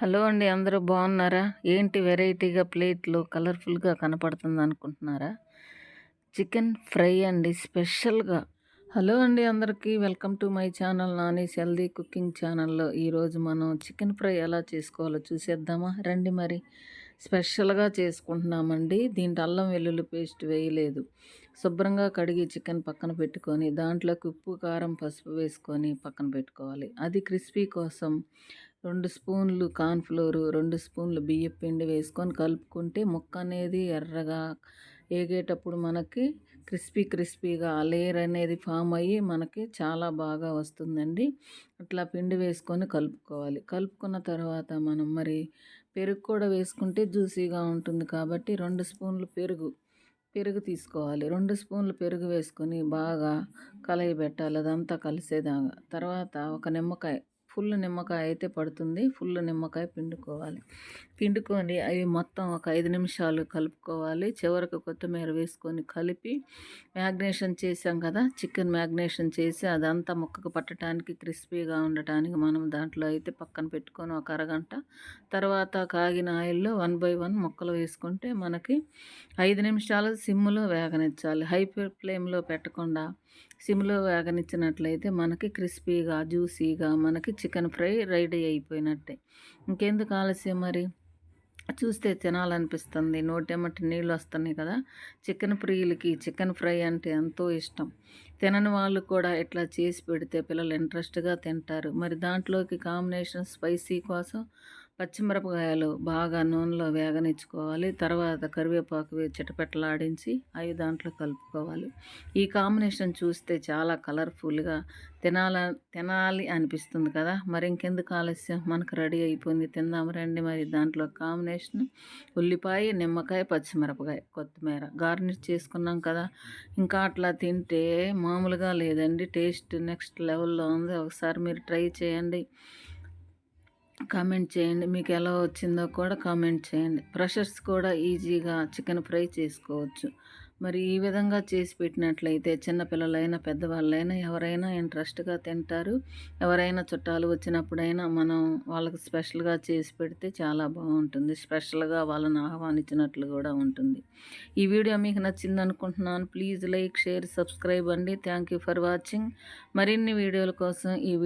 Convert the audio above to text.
Hello అండి అందరూ బాగున్నారా? ఏంటి వెరైటీగా ప్లేట్లో కలర్ఫుల్గా కనపడుతుంది అనుకుంటున్నారా చికెన్ ఫ్రై అండి స్పెషల్గా. హలో అండి అందరికీ welcome to my channel Nani's healthy cooking ఛానల్లో ఈరోజు మనం చికెన్ ఫ్రై ఎలా చేసుకోవాలో చూసేద్దామా? రండి మరి. స్పెషల్గా చేసుకుంటున్నామండి. దీంట్లో అల్లం వెల్లుల్లి పేస్ట్ వేయలేదు. శుభ్రంగా కడిగి చికెన్ పక్కన పెట్టుకొని దాంట్లోకి ఉప్పు కారం పసుపు వేసుకొని పక్కన పెట్టుకోవాలి. అది క్రిస్పీ కోసం రెండు స్పూన్లు కార్న్ఫ్లోరు రెండు స్పూన్లు బియ్యం పిండి వేసుకొని కలుపుకుంటే ముక్క అనేది ఎర్రగా ఏగేటప్పుడు మనకి క్రిస్పీ క్రిస్పీగా లేయర్ అనేది ఫామ్ అయ్యి మనకి చాలా బాగా వస్తుందండి. అట్లా పిండి వేసుకొని కలుపుకోవాలి. కలుపుకున్న తర్వాత మనం మరి పెరుగు కూడా వేసుకుంటే జ్యూసీగా ఉంటుంది కాబట్టి రెండు స్పూన్లు పెరుగు పెరుగు తీసుకోవాలి. రెండు స్పూన్లు పెరుగు వేసుకొని బాగా కలయి పెట్టాలి అదంతా కలిసేదాకా. తర్వాత ఒక నిమ్మకాయ ఫుల్ నిమ్మకాయ అయితే పడుతుంది. ఫుల్ నిమ్మకాయ పిండుకోవాలి. పిండుకొని అవి మొత్తం ఒక ఐదు నిమిషాలు కలుపుకోవాలి. చివరికి కొత్తిమీర వేసుకొని కలిపి మ్యాగ్నేషన్ చేసాం కదా? చికెన్ మ్యాగ్నేషన్ చేసి అదంతా ముక్కకు పట్టడానికి క్రిస్పీగా ఉండటానికి మనం దాంట్లో అయితే పక్కన పెట్టుకొని ఒక అరగంట తర్వాత కాగిన ఆయిల్లో వన్ బై వన్ ముక్కలు వేసుకుంటే మనకి ఐదు నిమిషాలు సిమ్లో వేగనిచ్చాలి. హై ఫ్లేమ్లో పెట్టకుండా సిమ్లో వేగనిచ్చినట్లయితే మనకి క్రిస్పీగా జ్యూసీగా మనకి చికెన్ ఫ్రై రెడీ అయిపోయినట్టే. ఇంకెందుకు ఆలస్యం మరి? చూస్తే తినాలనిపిస్తుంది. నోటెమ్మటి నీళ్ళు వస్తున్నాయి కదా? చికెన్ ప్రియులకి చికెన్ ఫ్రై అంటే ఎంతో ఇష్టం. తినని వాళ్ళు కూడా ఇట్లా చేసి పెడితే పిల్లలు ఇంట్రెస్ట్గా తింటారు. మరి దాంట్లోకి కాంబినేషన్ స్పైసీ కోసం పచ్చిమిరపకాయలు బాగా నూనెలో వేగనిచ్చుకోవాలి. తర్వాత కరివేపాకు చిటపెట్టలాడించి అవి దాంట్లో కలుపుకోవాలి. ఈ కాంబినేషన్ చూస్తే చాలా కలర్ఫుల్గా తినాల తినాలి అనిపిస్తుంది కదా! మరి ఇంకెందుకు ఆలస్యం? మనకు రెడీ అయిపోయింది. తిందాం రండి మరి. దాంట్లో కాంబినేషన్ ఉల్లిపాయ నిమ్మకాయ పచ్చిమిరపకాయ కొత్తిమీర. గార్నిష్ చేసుకున్నాం కదా! ఇంకా అట్లా తింటే మామూలుగా లేదండి. టేస్ట్ నెక్స్ట్ లెవెల్లో ఉంది. ఒకసారి మీరు ట్రై చేయండి. కామెంట్ చేయండి. మీకు ఎలా వచ్చిందో కూడా కామెంట్ చేయండి. ఫ్రెషర్స్ కూడా ఈజీగా చికెన్ ఫ్రై చేసుకోవచ్చు. మరి ఈ విధంగా చేసి పెట్టినట్లయితే చిన్నపిల్లలైనా పెద్దవాళ్ళైనా ఎవరైనా ఇంట్రెస్ట్గా తింటారు. ఎవరైనా చుట్టాలు వచ్చినప్పుడైనా మనం వాళ్ళకి స్పెషల్గా చేసి పెడితే చాలా బాగుంటుంది. స్పెషల్గా వాళ్ళని ఆహ్వానించినట్లు కూడా ఉంటుంది. ఈ వీడియో మీకు నచ్చింది అనుకుంటున్నాను. ప్లీజ్ లైక్ షేర్ సబ్స్క్రైబ్ అండి. Thank you for watching. మరిన్ని వీడియోల కోసం ఈ